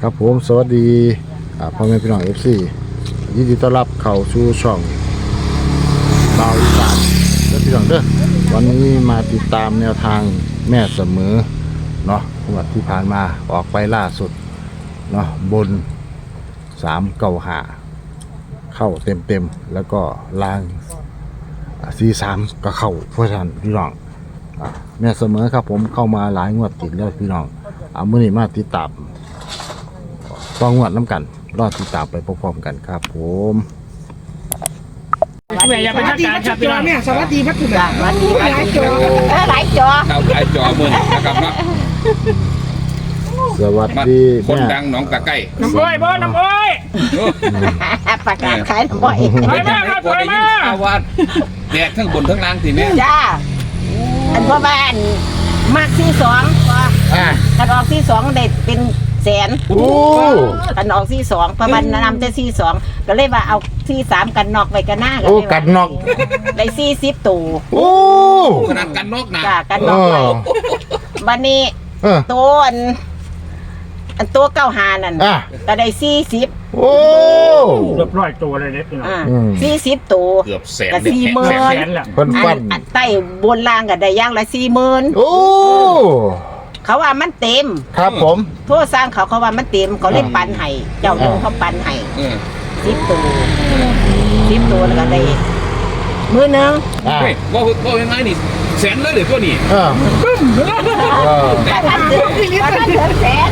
ครับผมสวัสดีพ่อแม่พี่น้องเอฟซียินดีต้อนรับเข้าสู่ช่องดาวอีสานเด้อพี่น้องเด้อวันนี้มาติดตามแนวทางแม่เสมอเนาะงวันที่ผ่านมาออกไปล่าสุดเนาะบนสามเก้าหาเข้าเต็มเต็มแล้วก็ล่างซีสามก็เข้าเพราะฉะนั้นพี่น้องแม่เสมอครับผมเข้ามาหลายงวดติดแล้วพี่น้องเอามื่อนี้มาติดตาม ต้องงวดน้ำกัน รอติดตามไปพร้อมๆกันครับผมแม่อย่าสไปวัทัสกดีการพัคชรับจพี่อน้องแม่สวัสดีพัชจุดาสวัสดีหลายจอเออหลายจอข้าวขายจอมือนะครับเนาะสวัสมาดีคนแม่ดังหนองตะไก่น้ำอ้อยบ่น้ำอ้อยโอ้ประกาศขายน้ำบ่อยถอยมาครับถอยมาอาวาดแดดทั้งบนทั้งล่างสิแม่จ้าอันพ่อบ้านมากที่สองพออะกันออกที่สองได้เป็น แสนโอ้กันออกที่สองประมาณนำแต่ที่สองก็เลยว่าเอาที่สามกันนอกไปกันหน้าโอ้เลยว่ากันนอก ได้สี่สิบตู่โอ้ขนาดกันนอกหนาจ้ากันนเออกไปอบันนี้เออ ตัวอันอันตัวเก้าหานั่นอะ ก็ได้สี่สิบโอ้ เกือบร้อยตัวเลยเนี่ยพี่น้องอ่าอืม สี่สิบตู่เกือบแสนกะสี่หมื่นแสนแสนแหละ เพิ่นอัฟันนอันใต้บนล่างก็ได้อย่างละสี่หมื่นโอ้ เขาว่ามันเต็ม ครับผม โทษสร้างเขาเขาว่ามันเต็มเขาเล่นปันให้เจ้าหนึงเขาปันให้เออสิบตัวสิบตัวแล้วก็ได้มือหนึงอะเฮ้ยว่าว่ายังไงนี่แสนเลยหรือพวกนี้เออเออ แต่ท่านเดือนแต่ท่านเดือนแสน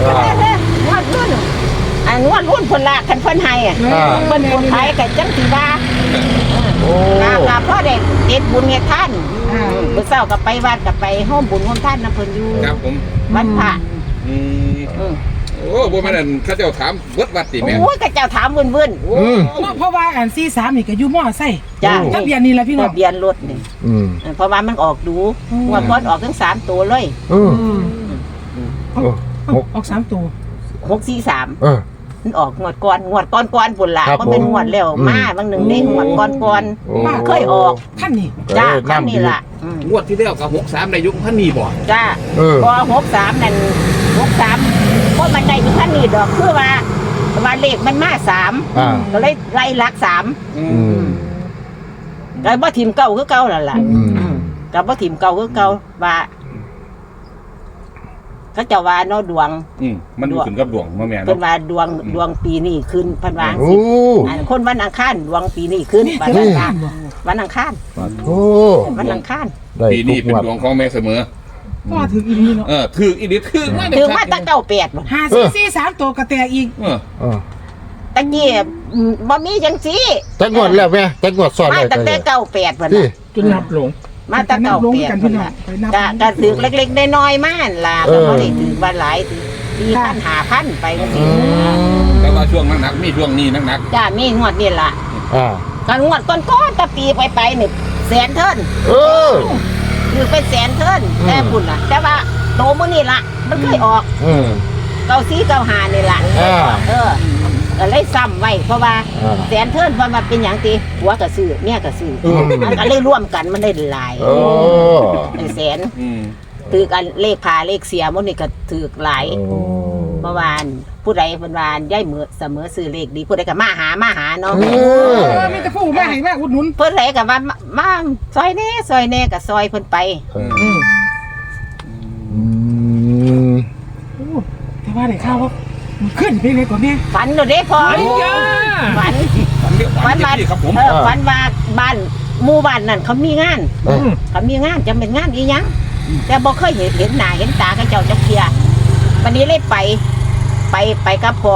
เออ งวดรุ่นอันงวดรุ่นคนละคันเพิ่นให้อะอ่า เพิ่นคนไทยกับจังสีว่า โอ้กาบาพ่อเด็กเอ็ดบุญเฮ็ดท่านเมื่อเช้าก็ไปวัดก็ไปห้อมบุญห้อมท่านนะเพิ่นอยู่ครับผมวัดพระอืมอืมโอ้บ่แม่นเขาเจ้าถามวัดวัดสิแม่ โอ้ยก็เจ้าถามเวินๆโอ้อืมเพราะว่าอันซีสามนี่ก็อยู่มอไซค์จ้าทะเบียนนี่แหละพี่น้ทะองเบียนรถนี่อืมเพราะว่ามันออกดูงวดก่อนออกทั้งสามตัวเลยอืมโอ้หกออกสามตัวหกสี่สามเออ มันออกงวดก่อนงวดก่อนก่อนปุ่นละครับมันเป็นผมงวดแล้วอืม มาบางหนึ่งได้งวดก่อนก่อนโอ้มาเคยออกขั้นนี่จ้าเออครั้งน้ำดีนี้ล่ะอืมงวดที่แล้วกับ63ในยุคพันนี่บ่จ้าเออพอหกสามนั่นหกสามเพราะมันได้ที่ขั้นนี้ดอกคือว่าว่าเลขมันมาสามอ่าก็เลยไล่หลักสามอือืมมก็บ่ทีมเก่าคือเก่านั่นล่ะอืม อืมก็บ่ทีมเก่าคือเก่าว่า เขาเจะว่าเนาะดวงอืมมันอยู่ขึ้นกับดวงมาแม่เพิ่นเนาะ ว่าดวงดวงปีนี้ขึ้นเพันวาจังโอ้สิอันคนวันอังคารดวงปีนี้ขึ้นนี่วันจะอัได้งคาขั้รนบ่วันอังคารปะโอ้วันอังคารได้ปีทุนี้กเป็นงวดดวงของแม่เสมอก็ถึงอีนี้เนาะเออถืออีดิถือมาถึงมาตั้งเก้าแปดบ่หาซีซีสามตัวกระแตอีกเออเออตั้งเยี่ยอืมบ่มีจังซี่จักงวดแล้วแม่จักงวดซ้อนมาเลยตั้งแต่เก้าแปดพุ่นที่น่ะจนนับหลง มาตั้งเก้าลงแปดกันพุ่พี่นน้องน่ะไปนับก็ก็ถือเล็กๆน้อยๆมาหั่นล่ะเอก็อ บ่ได้ถือว่าหลายถือสี่พันห้าพันไปจังอืซี่มแต่ว่าช่วงหนักๆมีช่วงนี้หนักจ้ามีงวดนี่ล่ะอ่าก็งวดก่อนๆตะปีไปไปๆนี่แสนเทินเออคือเป็นแสนเทินอืม แต่พุ่นน่ะ แต่ว่าโตมื้อนี้ล่ะมันเคยออกอืม เก้าสี่เก้าห้านี่ล่ะอ่า เออ ก็เลยซ้ำไว้เพราะว่าอ่าแสนเทินเพราะมันเป็นอย่างตีหัวก็ซื้อเมียก็ซื้ออืมมันก็เลยร่วมกันมันได้หลายโอ้เป็นแสนๆอืมถือกันเลขพาเลขเสียมันนี่ก็ถือหลายโอ้เมื่อวานผู้ใดเพิ่นวานย่ายเหมือเสมอซื้อเลขดีผู้ใดก็มาหามาหาเนาะ เอเอออมีแต่ผู้มาให้มาอุดหนุน เพิ่นไหนก็ว่ามามาซอยแน่ซอยแน่ก็ซอยเพิ่นไปเอออืมอืมโอ้แต่ว่าได้ข่าวว่ามัน ขึ้นไปเลยกว่าแม่ฝันอยู่เด้พอไอ้ยาฝันฝันเรียกฝัฝันนว่าที่ครับผม เออฝันว่าบ้านหมู่บ้านนั่นเขามีงาน เออ เขามีงานจะเป็นงานอีหยังแต่บ่เคยเห็นเห็นหน้าเห็นตากันเจ้าจักเทียวันนี้เลยไป ไปไปกับพ่อ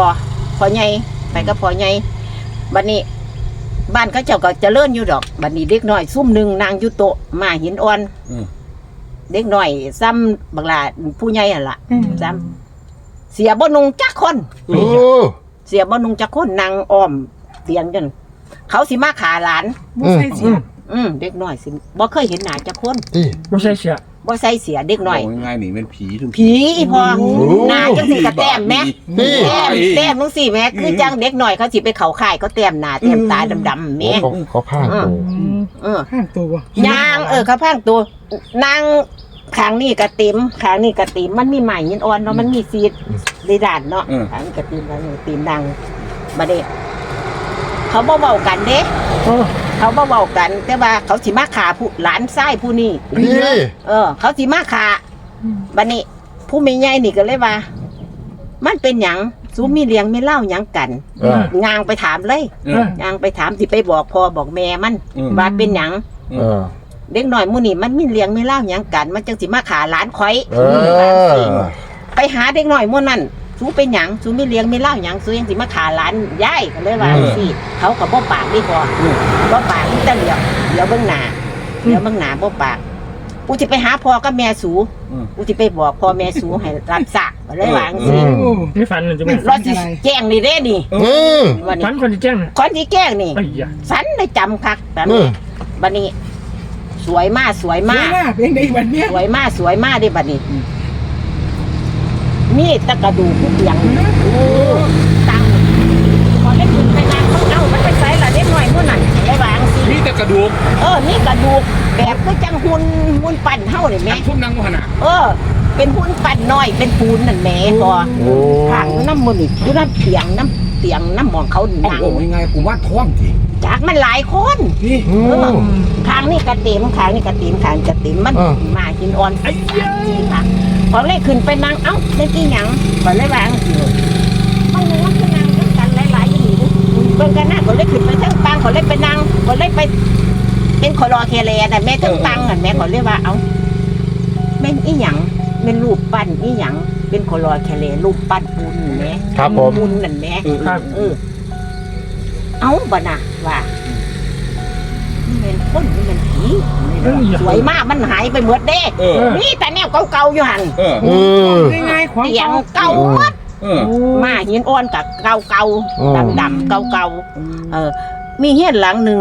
พ่อใหญ่ไปกับพ่อใหญ่บัดนี้ บ้านเขาเจ้าก็เจริญอยู่ดอกบัดนี้เด็กน้อยซุ่มหนึ่งนางอยู่โต๊ะมาหินอ่อนอืม เด็กน้อยซ้ำบักหลาผู้ใหญ่หั่นล่ะอืม ซ้ำ เสียบ่นุงจักคน โอ้เสียบ่นุงจักคนนางอ้อมเตียงจนเขาสิมาขาหลาน บ่ใส่เสียอืมเด็กน้อยสิบ่เคยเห็นหน้าจักคนที่ไม่ใช่เสียบ่ใส่เสียเด็กน้อยโง่ายๆนี่เป็นผีถึงผีอีพอหน้าจังสิกระแต้มแม่ที่ แต้มแต้มจังสิแม่คือจังเด็กน้อยเขาสิไปเข้าค่ายเขาแต้มหน้าแต้มตาดำๆแม่ เขาเขาพางตัวอืมเออข้างตัวยางเออเขาพางตัวนาง ครั้งนี้กระติมครั้งนี้กระติมมันมีใหม่ยินอ่อนเนาะมันมีซีดดีดานเนาะครั้งนี้กระติมครั้งนี้ตีมดังบัดนี้เขาบ่เว้ากันเด้โอ้เขาบ่เว้ากัน แต่ว่าเขาสิมาขาผู้หลานชายผู้นี้พี่ เออ เขาสิมาขาบัดนี้ ผู้มีใหญ่นี่ก็เลยว่า มันเป็นหยังสูมีเลี้ยงไม่เล่าหยังกันเอองางไปถามเลยเอองางไปถามสิไปบอกพ่อบอกแม่มันอืม ว่าเป็นหยัง เออ เด็กหน่อยหมู่นี่มันมีเลี้ยงไม่เล่าหยังกัน มันจังสิมาขาหลานข่อยเออ ไปหาเด็กหน่อยหมู่นั่นสูเป็นหยังสูไม่เลี้ยงไม่เล่าหยังสูยังสิมาขาหลานยายก็เลยว่าสิเขาก็บ่ปากดีพอบ่ปากแต่เหลียวเดี๋ยวเบิ่งหน้าเดี๋ยวเบิ่งหน้าบ่ปากกูสิไปหาพ่อกับแม่สูอืม กูสิไปบอกพ่อแม่สูให้รับสักก็เลยว่าจังซี่อืมไม่ฝันเลยจ้ะแม่รถสิแจ้งนี่เด้นี่อืมวันฝันี้นคนที่แจ้งน่ะคนที่แจ้งนี่ ไอ้ยาสันได้จำคักแต่อืมบัดนี้ สวยมากสวยมามากเป็นในวันเนี้ยสวยมากสวยมากเด้บัดนี้ มีแตะกระดูกผู้เปียงโอ้ตังพอได้กินไปนานเขาเอามันไปใส่ละเด็กหน่อยมู่นั่นได้บางสิมีแต่กระดูกเออนี่กระดูกแบบก็จังหุ่นหุ่นปั่นเท่านี่อัแม่นทุ่มนั่งว่าขนาดเออ เป็นหุ่นปั่นน้อย เป็นปูนนั่นแหม่พอโอ้ข้างอยู่น้ำมันนี่อยู่น้ำเตียงน้ำเตียงน้ำหมองเขาโอ้นั่งโหยังไงกูว่าท้องที จากมันหลายคนนี่อืม ทางนี่กระติมทางนี่กระติมทางกระติมมันเออมาหินอ่อนไอ้ยาสีค่ะพอเลยขึ้นไปนั่งเอ้าได้กี่หยังก็เลยวางสิมันนึกว่าคือนั่งด้วยกันหลายๆอย่างนี้เบิ่งกันหน้าก็เลยขึ้นไปเทั้งตังก็เลยไปนั่งก็เลยไป เป็นขอรอเคเลน่ะแม่เทั้งตังอะแม่ก็เลยว่าเอ้าแม่นอีหยังเป็นรูปปั้นอีหยังเป็นขอรอเคเลรูปปั้นปูนแม่ครับผม ปูนนั่นแม่ เออครับเออ เอาบ่นะว่านี่เป็นคนนี่เป็นผีสวยมากมันหายไปหมดเด้เออนี่แต่แนวเก่าๆอยู่หันเออเออง่ายๆของเสียงเก่าหมดเออมาหินอ่อนกับเก่าอืมๆดำๆเก่าๆเออ มีเฮียนหลังหนึ่ง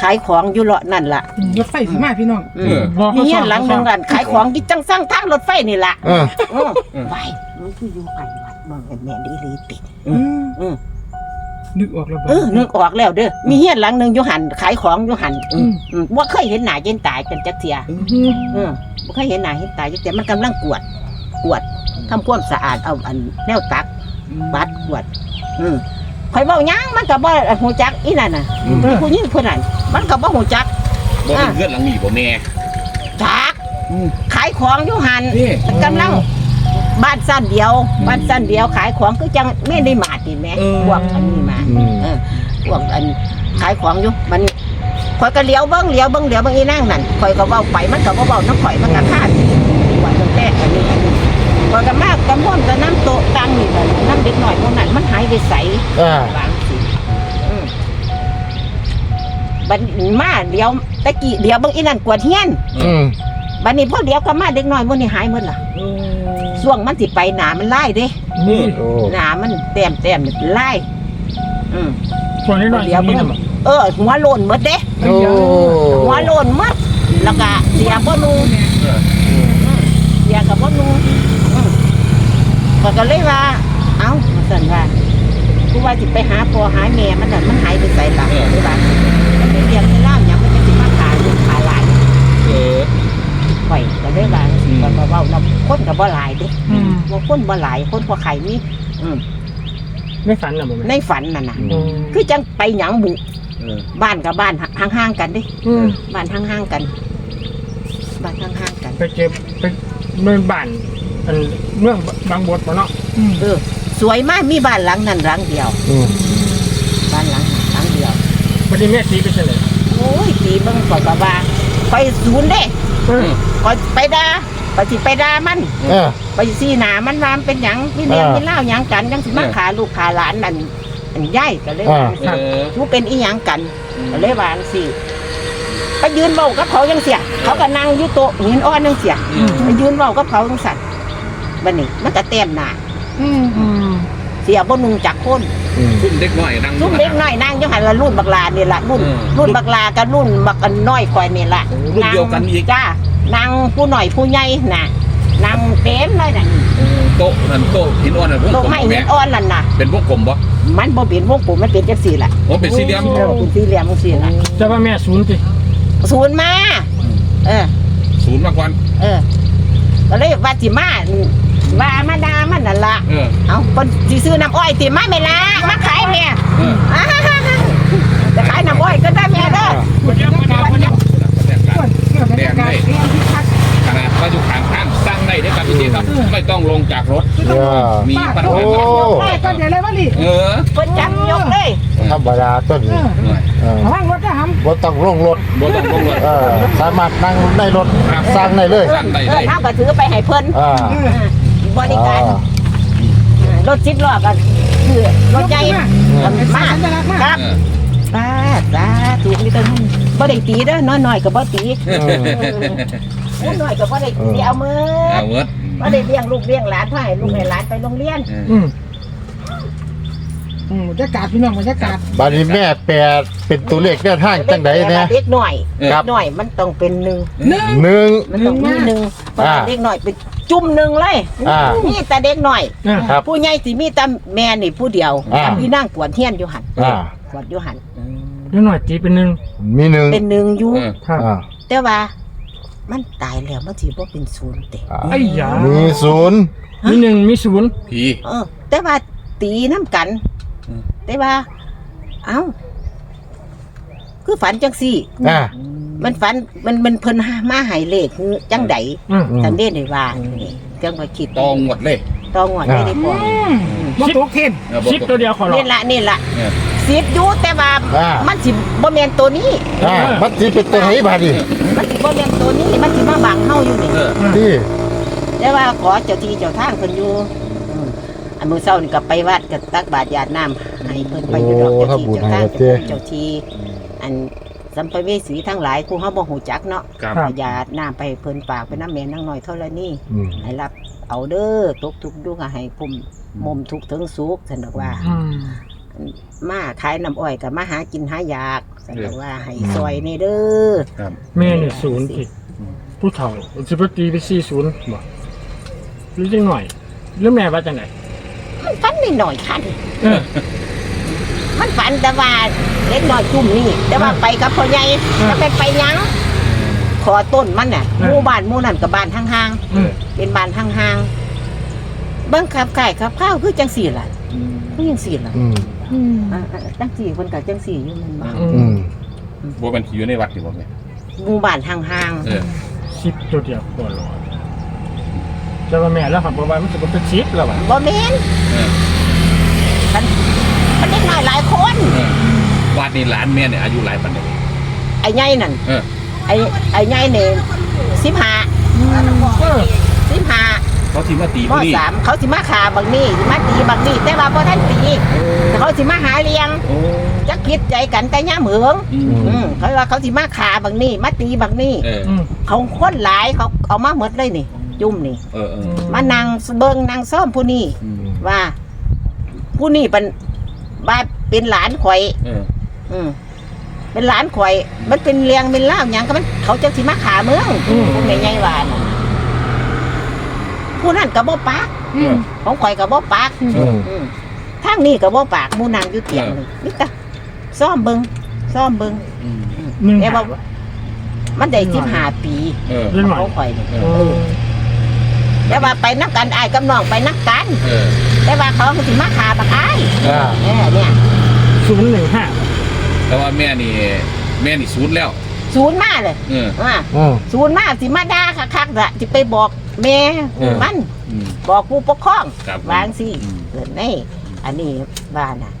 ขายของอยู่เลาะนั่นล่ะรถไฟสิมาพี่น้องอืเอมอมีเฮียนหลังหนึ่งนั่นขายของที่จังสร้างทางรถไฟนี่ล่ะเอออืมอืมไปมันคืออยู่ไกลวัดบ่แม่นดีหลีติอืมอืม นึกออกแล้วบ่ เออนึกออกแล้วเด้อมีเฮียนหลังหนึ่งอยู่หันขายของอยู่หันอืม อืมว่าเคยเห็นหน้าเย็นตายกันจักเทีย อืมบ่เคยเห็นหน้าเห็นตาจักเทียมันกำลังกวดกวดทำความสะอาดเอาอันแนวตักบัดกวด อืมข่อยเว้าหยังมันก็บ่ฮู้จักอีนั่นน่ะอืม ผู้หญิงผู้นั้นมันก็บ่ฮู้จักบ่เป็นเพื่อนหลังนี่บ่แม่จักอืม ขายของอยู่หันนี่มันกำลัง บ้านสั้นเดียว บ้านสั้นเดียวขายของคือจังไม่ได้มาติแม่เออพวกอันนี้มาอืมเออพวกอันขายของอยู่มันนี่ข่อยก็เลี้ยวเบิ้งเลี้ยวเบิ้งเลี้ยวเบิ้งอีนั่งนั่นข่อยก็เว้าไปมันก็บ่เว้าน้ำข่อยมันก็ฆ่าสิว่าตั้งแต่อันนี้อันนี้ข่อยก็มากกำม่อนกับน้ำโต๊ะตังนี่แหละน้ำเด็กหน่อยพวกนั้นมันหายไปใสอ่าบางสิอืมบัดมาเลี้ยวตะกี้เลี้ยวเบิ้งอีนั่นกวดเฮียนอืมบัดนี้พอเลี้ยวก็มาเด็กน้อยพวกนี้หายหมดล่ะ ช่วงมันสิไปหนามันไล่เด้นี่โอ้หนามันแต้มแต้มไล่อืมคนนี้หน่อยเดี๋ยวนี่นะบ่เออหัวโลนหมดเด้โอ้หัวโลนหมดแล้วก็เสียบ่นูเสียกับบ่นูอืมข้อยก็เลยว่า เอ้ามาสั่นว่ากูว่าสิไปหาพ่อหาแม่มันนั่นมันหายไปไสล่ะหรือว่า ข่อยก็เลยว่าก็ก็เว้านำคนก็บ่หลายเด้อืมว่าคนบ่หลายคนบ่ไข่มีอืมไม่ฝันนะบ่ในแม่ฝันน่ะน่ะ อืมคือจังไปหยังบุเออบ้านกับบ้านห่างๆกันเดิอืมบ้านห่างๆกัน บ้านห่างๆกัน ไปเก็บไปเมืองบ้านอันเมืองบางบดบ่เนาะเออ สวยมากมีบ้านหลังนั้นหลังเดียวอืมบ้านหลังนั้นหลังเดียว วันนี้แม่ตีไปเฉลยโอ้ยตีเบิ่งก่อนก็ว่าไปศูนย์เด้อืม ก่อนไปด่าไปสิไปด่ามันเออ ไปสีหนามันว่ามันเป็นหยังมีเลี้ยงอ่ามีมีเล่าหยังกันจังสิมาขาลูกขาหลานนั่นอันย่ายก็เลยอ่าว่าเออทูเป็นอีหยังกันก็เลยวาจังสิไปยืนเบากับเขายังเสีย เขาก็นั่งอยู่โต๊ะหินอ่อนยังเสียไปยืนเบากับเขาจังสั่นบัดนี้มันก็เต็มหน้าอืมอืมเสียบ่นุงจากคน อืมซุ่มเด็กน้อยนั่งรุ่นเล็กน้อยนั่งอยู่หันละรุ่นบักลานี่ละรุ่นเออรุ่นบักลากับรุ่นบักอันน้อยคอยนี่ละรุ่นเดียวกันอีก จ้า นางผู้หน่อยผู้ใหญ่น่ะนางเต็มเลยน่ะโต๊ะนั่นโต๊ะหินอ่อนน่ะพวกโตผมไม่บ่เห็แม่นอ่อนนั่นน่ะ เป็นพวกผมบ่มันบ่เป็นวงผมมันเป็นจังซี่ล่ะโอ้เป็นสี่เหลี่ยมเออเป็นสี่เหลี่ยมจังซี่ล่ะจะว่าแม่ศูนย์สิศูนย์มาเออศูนย์มาก่อนเออก็เลยว่าสิมาว่ามาดามันนั่นล่ะเออเอาคนสิซื้อน้ำอ้อยติมาไม่ละมาขายแม่เอออ่าจะขายน้ำอ้อยก็ได้แม่เด้อ แดงได้ขนาดว่าอยู่ข้างทางสร้างได้ได้ครับพี่ครับ ไม่ต้องลงจากรถเออมีปัญโอ้หาป้าก็เดี๋ยวเลยว่าดิเออเพิ่นจับยกเลยธรรมดาต้นเอนี้อหน่อยเออระวังรถนะฮัมบ่ต้องลงรถบ่ต้องลงรถเออสามารถนั่งในรถครับสร้างได้เลยสร้างได้เอเลอยเฮาก็ถือไปให้เพิ่นอ่าเออบริการอ่ารถสิบล้อก็คือรถใหญ่เป็นสามาสัญลักษณ์มากครับ เออ สาสาถูกมีแต่ท่านบ่ได้ตีเด้อน้อยๆก็บ่ตีเออน้อยๆก็บ่ได้ตีเอามือเอาเวิร์ดบ่ได้เลี้ยงลูกเลี้ยงหลานพาให้ลูกให้หลานไปโรงเรียน อืมอืมบรรยากาศพี่น้องบรรยากาศบัดนี้แม่แปลเป็นตัวเลขแนวทางจังไดเนี่ยเด็กหน่อยครับ หน่อยมันต้องเป็นหนึ่งหนึ่งหนึ่ง มันต้องมีหนึ่งเพราะว่าอ่าเด็กหน่อยเป็นจุ่มหนึ่งเลยอ่ามีแต่เด็กหน่อยอะครับ ผู้ใหญ่สิมีแต่แม่นี่ผู้เดียวอ่าพี่นั่งกวนเทียนอยู่หันอ่าก วนอยู่หันนิดหน่อยจีเป็นหนึ่งมีหนึ่งเป็นหนึ่งอยู่เออครับ อ่าแต่ว่า มันตายแล้วมันสิบ่เป็นศูนย์เตะอ่าไอ้ยามีศูนย์มีหนึ่งมีศูนย์ผี เออ แต่ว่าตีน้ำกันอืม แต่ว่า เอ้า คือฝันจังสี่ อ่ามันฝันมันมันเพิ่นมาให้เลขคือจังไดอืม อืม จังได้ได้ว่านี่จังว่าคิดตองหมดเลย ต้องงวดได้ได้บ่มาตกเทนเออบ่ชิปตัวเดียวขอร้อนี่งละนี่ละเออสิบอยู่แต่ว่าอ่ามันสิบ่แม่นตัวนี้ อ่ามันสิเป็นตัวไหนบาดนี้มันสิบ่แม่นตัวนี้มันสิมาบังเฮาอยู่นี่เออ ที่แต่ว่าขอเจ้าที่เจ้าทางเพิ่นอยู่อืมอันมื้อเช้านี่ก็ไปวัดก็ตักบาตรญาติน้ำให้เพิ่นไปอยู่ดอกเจ้าที่เจ้าทางเจ้าที่อันสัมภเวสีทั้งหลายกูเฮาบ่ฮู้จักเนาะ ครับ ญาติน้ำไปให้เพิ่นฝากไปน้ำแม่นางน้อยเท่านี้อืมให้รับ เอาเด้อตกทุกข์ดูก็ให้พุ่มมุมทุกข์ถึงสุขซั่นดอกว่า อืม มาขายน้ำอ้อยกับมาหากินหายากแสดงว่าให้ซอยนี่เด้อ ครับ แม่นี่ศูนย์อีกผู้เฒ่าสิบตีไปสี่ศูนย์บ่หรือจังหน่อยหรือแม่ว่าจังไหนมันฝันนิดหน่อยคัน เออ มันฝันแต่ว่าเล็กน้อยจุ่มนี่ แต่ว่าไปกับพ่อใหญ่อืม จะไปไปหยัง ขอต้นมันน่ะอืมหมู่บ้านหมู่นั่นกับบ้านห่างอืม ๆเป็นบ้านห่างๆเบิ่งขับไก่ขับข้าวคือจังสี่ล่ะคือจังสี่ล่ะอืมอืมอ่าๆจังสี่คนกับจังสี่อยู่มันบ่อือืมมบัวมันผีอยู่ในวัดนี่บ่แม่หมู่บ้านห่างเออชิปตัวเดียวขอร้องจะว่าแม่แล้วครับบอกว่ามันจะเป็นชิปแล้วว่ะๆบ่แม่นเออมันมันเล็กน้อยหลายคนเออวัดนี่หลานแม่เนี่ยอายุหลายปันเลยไอ้ใหญ่นั่นเออ ไอ้ไอ้ใหญ่นี่สิบห้าเออสิบห้าเขาทีมาตีมผู้นี่สามเขาสิมาขาบางนี่สิมาตีบางนี่แต่ว่าพอท่านตีแต่เขาสิมาหาเลี้ยงโอ้ จักคิดใจกันแต่ย่าเหมืองอืม อืมเขาว่าเขาสิมาขาบางนี่มาตีบางนี่เอออืม เขาคนหลายเขาเอามาหมดเลยนี่ จุ่มนี่ เออเออมานั่งเบิงนั่งซ่อมผู้นี้อืมว่า ผู้นี้เป็นบ้าเป็นหลานข่อย เออ อืม เป็นหลานข่อย มันเป็นเลี้ยงเป็นเล่าวหยังก็มันเขาจะสิมาขาเมืองพวกใหญ่ๆว่าน่ะผู้นั้นก็บ่ปากอืม ของข่อยก็บ่ปากอืม อืมทางนี้ก็บ่ปากหมู่นางอยู่เตียงนี่นี่ตะซ่อมเบิงซ่อมเบิงอืมหนึ่งแต่ว่ามันได้สิบห้าปีเออเรื่องหน่อยของข่อยนี่เอเอออแต่ว่าไปนักกันอายกับน้องไปนักกัน เออแต่ว่าเขาก็สิมาขาบักอายอ่าเออเนี่ยศูนย์หนึ่งห้า แต่ว่าแม่นี่แม่นี่ศูนย์แล้ว ศูนย์มาเลยเอออ่าอืม ศูนย์มาสิมาด่าคักๆละสิไปบอกแม่เออ มันอืม บอกผู้ปกครองครับวางสิอืม เกิดในอันนี้บ้านน่ะ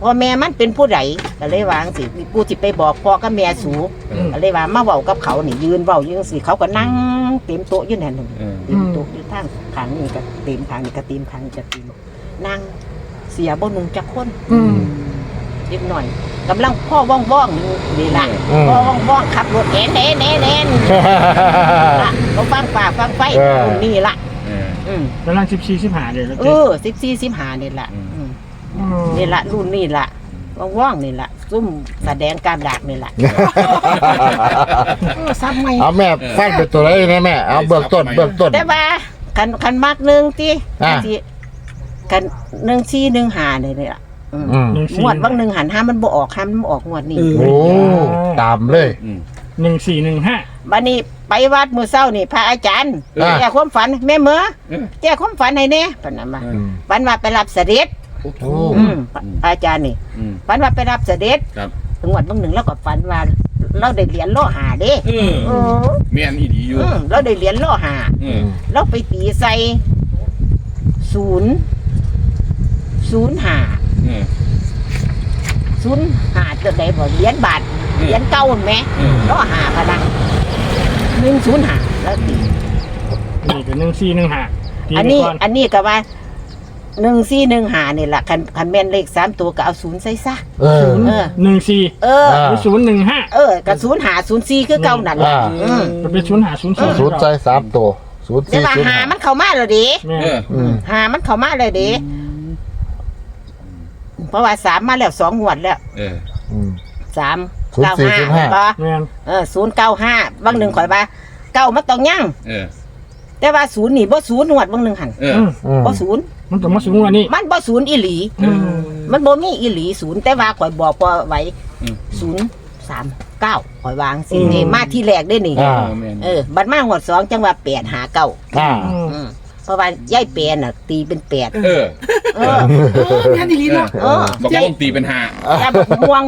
พ่อแม่มันเป็นผู้ใดก็เลยวางสิกูสิไปบอกพ่อกับแม่สูเออ ก็เลยว่ามาเว้ากับเขานี่ยืนเว้ายืนสิเขาก็นั่งเต็มโต๊ะอยู่นั่นน่ะเออเต็มโต๊ะอยู่ทางขางนี่ก็เต็มขางนี่ก็เต็มขางนี่ก็เต็มนั่งเสียบ่นุงจักคนอืม เล็กหน่อยกำลังพ่อว่องว่องๆอยู่นี่ล่ะอืม พ่อว่องว่องๆขับรถแอนแอนแอนแอนล่ะเขาฟังป่าฟังไฟเออตรงนี้ล่ะเออ อืมกำลังสิบสี่สิบห้าเลยแล้วเอเจ๊อสิบสี่สิบห้านี่ล่ะอืมอืม อืมนี่ล่ะรุ่นนี่ล่ะว่องว่องๆนี่ล่ะซุ่มแสดงการดากนี่ล่ะเออซับไม่เอาแม่ฟันเป็นตัวไหนเนี่ยแม่เอาเบื้องต้นเบื้องต้น แต่ว่าคันคันมากหนึ่งที่อ่า ที่กันหนึ่งสี่หนึ่งห้านี่นี่ล่ะ อืมอืมหนึ่งงสี่วดบางหนึ่งหันห้ามันบ่ออกห้ามันบ่ออกงวดนี้โอ้ตามเลย อืมหนึ่งสี่หนึ่งห้าบัดนี้ไปวัดมื้อเช้านี่พระอาจารย์อ่า แก้ความฝันแม่เหมือเออแก้ความฝันให้แน่ปานนั้นมาเออืมฝันว่าไปรับเสด็จโอ้โหอืมพระอาจารย์นี่อืม ฝันว่าไปรับเสด็จครับ งวดบางหนึ่งเราก็ฝันว่าเราได้เหรียญโลหะเด้เออเออแม่นอีดีอยู่อืมเราได้เหรียญโลหะ เออือมเราไปตีใส่ศูนย์ศูนย์หาเออ ศูนย์หาจะได้บ่เหรียญบาทเออเหรียญเก่าเห็นไหมเออโลหะพะนะหนึ่งศูนย์หาแล้วตีนี่ก็หนึ่งสี่หนึ่งห้าตีอันไปนี้ก่อนอันนี้ก็ว่าหนึ่งสี่หนึ่งหานี่แหละคันคันแม่นเลขสามตัวก็เอาศูนย์ใส่ซะเออศูนย์เออหนึ่งสี่เอออ่าหรือศูนย์หนึ่งห้าเออกับศูนย์หาศูนย์สี่คือเก่านั่นแหละอ่าอืมมันเป็นศูนย์หาศูนย์สี่ศูนย์ใจสามตัวศูนย์แต่สี่ว่าศูนย์หาห้ามันเข้ามาแล้วดิแม่เอออืมหามันเข้ามาเลยดิ เพราะว่าสามมาแล้วสองงวดแล้วเออ อืม สามศูนย์เก้าสี่ห้าศูนย์ห้าปะแม่นเออศูนย์เก้าห้าบางหนึ่งข่อยว่าเก้ามันต้องยั่งเออ แต่ว่าศูนย์นี่บ่ศูนย์งวดบางหนึ่งหันเออ อืมอืมบ่ศูนย์มันต้องมาสูงกว่านี้มันบ่ศูนย์อีหลี อืม มันบ่มีอีหลีศูนย์แต่ว่าข่อยบอกว่าไว้อืม ศูนย์สามเก้าข่อยวางสินี่มาที่แรกได้นี่ อ่าแม่นเออบัดมาหวดสองจังว่าแปดหาเก้าอ่า อืมอืมเพ ราะว่าย่ายแปรน่ะ ตีเป็นแปดเออเออเอองั้นอีหลีเนาะเออ บอกว่าต้องตีเป็นห้าแต่บักม่วง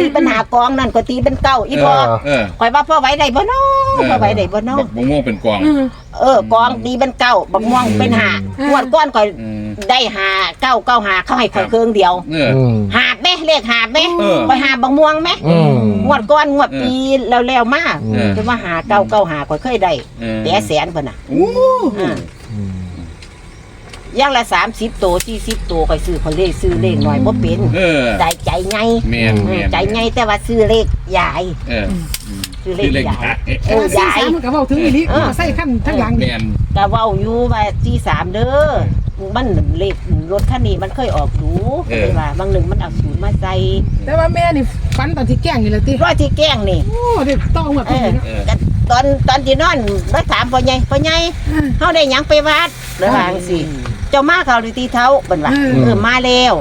ตีเป็นหากองนั่นก็ตีเป็นเก้าอีพอเออข่อยว่าพ่อไหว้ได้บ่น้อพ่อไหว้ได้บ่น้อบอกบงม่วงเป็นกองอืม เออกองตีเป็นเก้าบักม่วงเป็นหาอืม งวดก้อนข่อยอืม ได้หาเก้าเก้าหาเขาให้ข่อยเครื่องเดียว เออ อืม หาบไหมเลขหาบไหมเออ ข่อยหาบบักม่วงไหมอืม งวดก้อนงวดปีแล้วๆมาอืมจะว่าหาเก้าเก้าหาข่อยเคยได้เออแต่แสนเพิ่นน่ะโอ้อ่า อืมอย่างละสามสิบตัวสี่สิบตัวข่อยซื้อข่อยเลขซื้อเลขหน่อยบ่เป็นเออ ใจใจไงแม่นแม่น ใจไงแต่ว่าซื้อเลขใหญ่เออซื้อเลชื่ขอเล็กใหญ่ฮะเออสี่ยายสามมันก็เว้าถึงอีหลีเออใส่ขั้นทั้งหลังแม่น ก็เว้าอยู่ว่าที่สามเด้อมันเลขรถคันนี้มันเคยออกดูก็เลยว่าบางหนึ่งมันเอาศูนย์มาใส่แต่ว่าแม่นี่ฝันตอนที่แกล้งนี่แหละติร้อยที่แกล้งนี่ โอ้เด็กต้องหัวเอปีอเนาะเออก็ตอนตอนที่นอนมาถามพ่อใหญ่พ่อใหญ่เฮาได้หยังไปวัดเลยว่าจังซี่ เจ้ามาเขาได้ตีเท้าเบิ่นว่าอืมเออมาแล้ว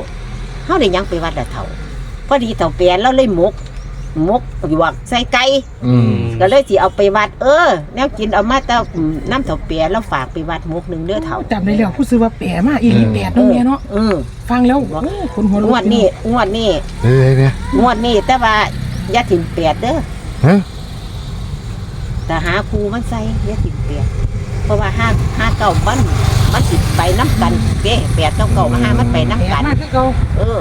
เฮาได้หยังไปวัดละเท่าพอดีเท่าแปลนแล้วเลยหมกหมกหยวกใส่ไก่อืมก็เลยสิเอาไปวัด เออแนวกินเอามาแต่น้ำเถาเปียแล้วฝากไปวัดหมกหนึ่งเด้อเถาจำได้แล้วผู้ซื้อว่าแปะมาอีหลีแปดเนาะแม่เนาะเออฟังแล้วโอ้คนหัวงลุกวดนี้งวดนี้เฮ้ยเนี่ยงวดนี้แต่ว่าอย่าถิ่มเปียดเด้อฮะแต่หาครูมันใส่อย่าถิ่มเปียดเพราะว่าห้าห้าเก้ามัน มันสิไปน้ำกันเด้แปดเก้าเก้ามาห้ามันไปแปะน้ำกัน มากคือเก่าเออ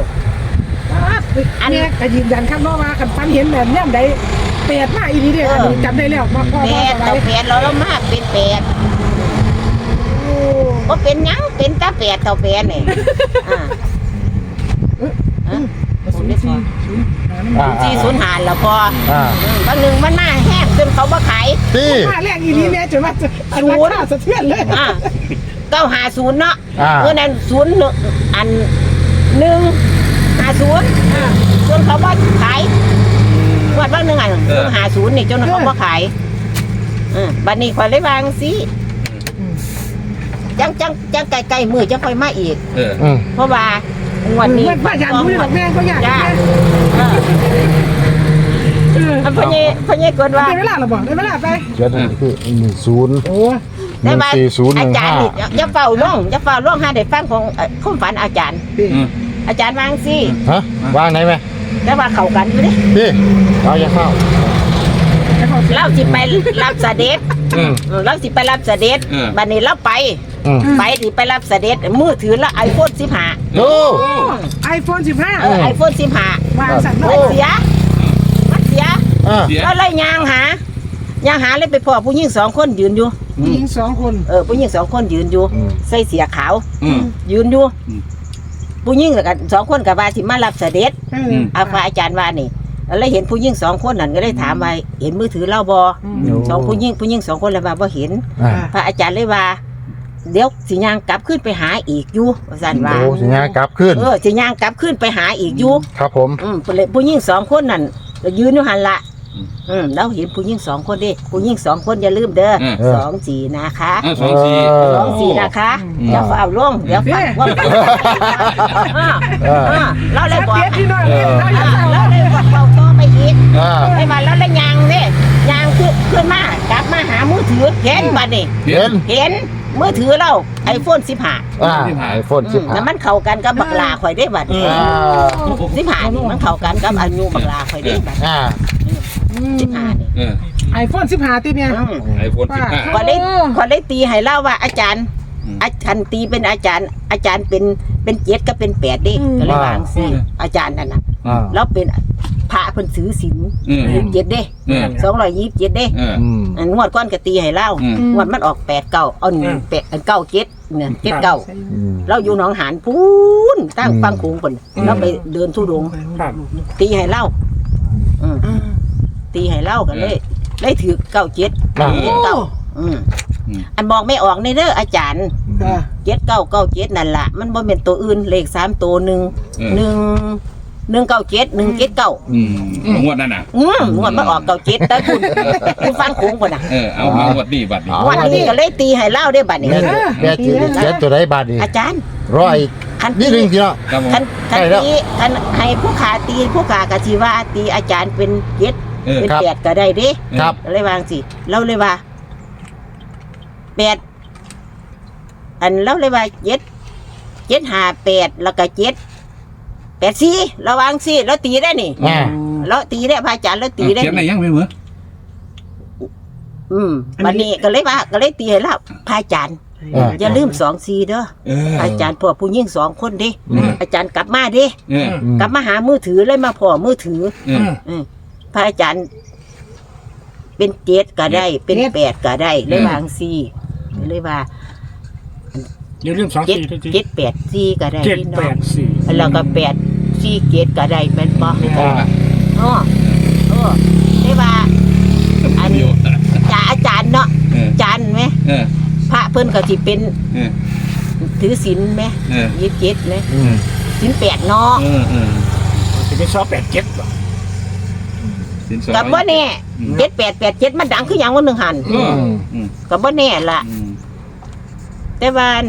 อันนี้ก็ยืนยันข้างนอกว่าคันฟันเห็นแบบเนี้ยใดแปดมาอีหลีเด้ออันนี้จำได้แล้วมาพ่อแปพ่อดอะไรเต่าแปดเราแล้วมาเป็นแปดก็เป็นหยังเป็นตาแปดเต่าแปดนี่อ่าอะศูนย์สี่ศูนย์หาหนึ่งอ่าสี่ศูนย์หารแล้วพออ่าบางหนึ่งมันมาแห้งจนเขาบ่ขายตีมาแรกอีหลีแม่จนว่าจะอันราคาสะเทือนเลย อะ เก้าหาศูนย์เนาะอ่า เมื่อนั้นศูนย์หนึ่งอันหนึ่งหาศูนย์จนเขาบ่ขายงวดบางหนึ่งอันหนึ่งหาศูนย์นี่จนเขาบ่ขายเออบัดนี้คอยเลยวางสิจังจังจังไกลไกลๆมือจะค่อยมาอีก เออ อืม เพราะว่างวดนี้แม่ป้าอยากรู้หรอกแม่ก็อยากจ้าแม่เออเอออันพ่อใหญ่พ่อใหญ่กดว่าได้เวลาหรอบอกได้เวลาไปเดี๋ยวนั่นคือหนึ่งศูนย์โอ้ หนึ่งสี่ศูนย์หอานึ่งจารห้าย์นี่อย่าอย่าเฝ้าล่องอย่าเฝ้าล่องหาได้ฟังของเอ่อความฝันอาจารย์ อืม อาจารย์วาจั่งสิฮะวางไหนไหมแต่ว่าเข้ากันอยู่เดิพี่เราอย่าเข้าเราสิไปรับเสด็จอืม เราสิไปรับเสด็จเออ บัดนี้เราไป อืมไปสิไปรับเสด็จมือถือแล้วไอโฟนสิบห้าดู ไอโฟนสิบห้าเออไอโฟนสิบห้าวางสัตว์มัเนาะนเสียมันเสีย อ่า เสีย แล้วเลยยางหายางหาเลยไปพอผู้หญิงสองคนยืนอยู่ ผู้หญิงสองคนเออผู้หญิงสองคนยืนอยู่ อืม ใส่เสียขาว อืม ยืนอยู่อืม ผู้หญิงแล้วกันสองคนกับว่าสิมารับเสด็จเอออาพระอาจารย์ว่านี่แล้วเห็นผู้หญิงสองคนนั่นก็เลยถามว่าเห็นมือถือเราบออืมสองผู้หญิงผู้หญิงสองคนเลยว่าบ่เห็น อ่าพระอาจารย์เลยว่า เดี๋ยวสิย่างกลับขึ้นไปหาอีกอยู่ว่าซั่นว่าโอ้สัญญาณกลับขึ้น เออสิย่างกลับขึ้นไปหาอีกอยู่ครับผม อืมเลยผู้หญิงสองคนนั่นก็ยืนอยู่หันละ อืมแล้วเห็นผู้หญิงสองคนเดิผู้หญิงสองคนอย่าลืมเด้อเออเออสองสี่นะคะอะสองสี่เออสองสี่นะคะอืม เดี๋ยวเอาลงเดี๋ยวฟังว่าอ่าเอออ่าเราเลยบอกเปียกพี่น้องเออเราอยากอ่าเศร้าเราเลยบอกเราต่อไปอีกอ่าไม่มาแล้วเลยยังเนี่ยยางขึ้นขึ้นมากลับมาหามือถือเห็นบัดนี้เห็นเห็นมือถือเราไอโฟนสิบห้าอ่าไอโฟนสิบห้า แล้วมันเข้ากันกับบักลาข่อยได้บัดอ่า สิบห้านี่มันเข้ากันกับอายุบักลาข่อยได้บัด อ่า สิบห้านี่เออไอโฟน15ติเนี่ย อืมไอโฟนสิบห้าก็เลยก็เลยตีให้เล่าว่าอาจารย์อืม อาจารย์ตีเป็นอาจารย์ อาจารย์เป็นเป็นเจ็ดก็เป็นแปดเด้ก็เลยวางสิอาจารย์นั่นน่ะอ่าแล้วเป็นพระเพิ่นถือศีลเออยี่สิบเจ็ดเด้เออสองร้อยยี่สิบเจ็ดเด้เออ อืมอันงวดก้อนก็ตีให้เล่าอืม งวดมันออกแปดเก้าเอาหนึ่งแปดอันเก้าเจ็ดเนี่ยเจ็ดเก้า อืม เราอยู่หนองหานพูนตั้งอืม ฟังโขงคนเราไปเดินทุดงค์ครับ ตีให้เล่าอืม ตีให้เล่ากันเลยเลยถือเก้าเจ็ดอ่าเจ็ดเก้าอืมอืม อันบอกไม่ออกในเด้ออาจารย์อ่าเจ็ดเก้าเก้าเจ็ดนั่นละมันบ่เป็นตัวอื่นเลขสามตัวหนึ่งเออหนึ่งหนึ่งเก้าเจ็ดหนึ่งเจ็ดเก้าอืมงวดนั่นน่ะ อืมงวดมาออกเก้าเจ็ดแต่คุณคุณฟังโขงคนน่ะเออเอามางวดนี้บัดนี้ งวันนี้ก็เลยตีให้เล่าได้อบัดนี้ แม่แม่จีเขียนตัวใดบาทนี่อาจารย์ร้อยคันนี่ตีหนึ่งพี่น้องครับผม คันคันใช่แล้ว ตีคันให้ผู้ขาตีผู้ขากะสิว่าตีอาจารย์เป็นเจ็ด เออเป็นครับ แปดก็ได้เดิครับเลยวาจั่งสิเราเลยว่าแปดอันเราเลยว่าเจ็ดเจ็ดห้าแปดแล้วก็เจ็ดแปดสี่ระวังสิเราตีได้นี่อ่า เราตีได้พระอาจารย์เราตีได้ เขียนในนี่ยังไม่เหมือนอืมวันนี้ก็เลยว่าก็เลยตีให้เราพระอาจารย์อ่า อย่าลืมสองสี่เด้อเออพระอาจารย์พวกผู้ยิ่งสองคนดิอืม อาจารย์กลับมาดิ เอออืมกลับมาหามือถือเลยมาพอมือถือ เออ อืม พระอาจารย์ เป็นเจ็ดก็ได้ เป็นแปดก็ได้เลยวาจั่งสี่เลยว่าอย่าลืมสองเจ็ดสี่ทุกทีเจ็ดแปดสี่ก็ได้เจ็ดพี่น้แปองดสี่แล้วก็แปดสี่เจ็ดก็ได้เป็นบ่อ่าอ๋อเออได้ว่า อันเดียวจ่าอาจารย์เนาะเอออาจารย์ไหมเออพระเพิ่นก็สิเป็นเออถือศีลไหมเออยี่สิบเจ็ดไหมอืมศีลแปดเนาะเออเออจะเป็นซอแปดเจ็ดบ่ สินสอดกับว่าแน่เจ็ดแปดแปดเจ็ดมันดังคืออย่างว่าหนึ่งหันเอออืมกับว่าแน่ล่ะ อืมแต่ว่าอัน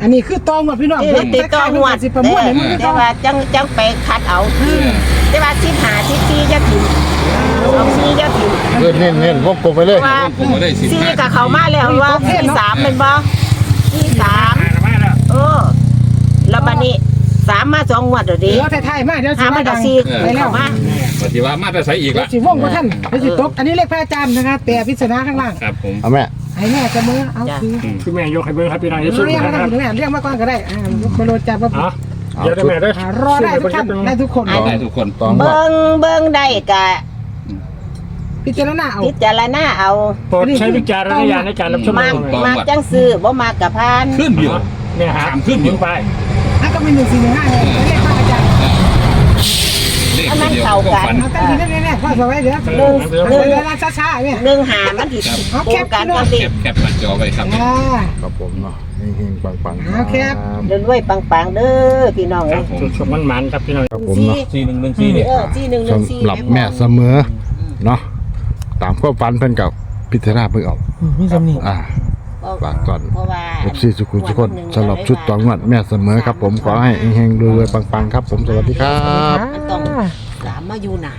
อันนี้คือตองหมดพี่น้องที่ติดต่อหวดสิประมวลให้มึงแต่ว่าจังจังไปคัดเอาเออแต่ว่าสิบหาสิบสี่จะถิ่มเอาสี่จะถิ่มเออเน้นเน้นวงกลมไปเลยว่าผมก็ได้สิบสี่ห้ากับเขามาแล้วว่าสี่สามเป็นบ่สี่สาม มาแล้วมาแล้ว เออแล้วบัดนี้ สามมาสองงวดเดี๋ยวเดี๋นี้ยวไทยๆมาเดี๋ยวสิหามามาจาดักงสี่ไปแล้วเขามาปฏิวัติมาแต่ใส่อีกเดี๋ยละวสิวงบ่ท่านเดี๋ยวสิตกอันนี้เลขพระอาจารย์นะคะแต่พิศนาข้างล่างครับผมเอาแม่ให้แม่เสมอเอาคือ คือแม่ยกให้เบิ่งครับพี่น้องอย่าเรีสู้ยกนะมาครับถึงแม่เรียกมาก่อนก็ได้อ่าบรจับว่าเอาเดี๋ยวได้แม่ได้รอได้ทุกท่านได้ทุกคนได้ทุกคนตองว่าเบิ่งเบิ่งได้กะพิจารณาเอาพิจารณาเอาโปรดใช้วิจารณญาณในการรับชมมากนะมากจังซื้อบ่มากกับพานขึ้นเดียวเนี่ยฮะถามขึ้นอยู่ไป อะก็มีหนึ่งสี่หนึ่งห้าเลยเลขพระอาจารย์เลขเดียวก็ฝันเอาตั้งทีแน่ๆพ่อสวัยเดี๋ยวหนึ่งเดี๋ยวหนึ่งเดี๋ยวช้าๆเนี่ยหนึ่งหามันผิดเอาโครแคงปการพี่น้กัองนดิแคปแคปหน้าจอไว้ครับอ่า ครับผมเนาะเฮงๆปังๆเอาแคปเดินด้วยปังๆเด้อพี่น้องคเอ้รับยผม สุดๆมันๆครับพี่น้อง ครับผมเนาะสี่หนึ่งหนึ่งสี่เนี่ย เออที่หนึ่งหนึ่งสี่สำหรับแม่เสมอเนาะตามความฝันเพิ่นกับพิจารณาเพิ่งเอามีสำนีอ่า ฝากก่อนเพราะว่าเอฟซีสุขุมทุกคนสำหรับชุดตองวัดแม่เสมอครับผมขอให้เฮงๆรวยๆปังๆครับผมสวัสดีครับ มันต้องสามมาอยู่หนา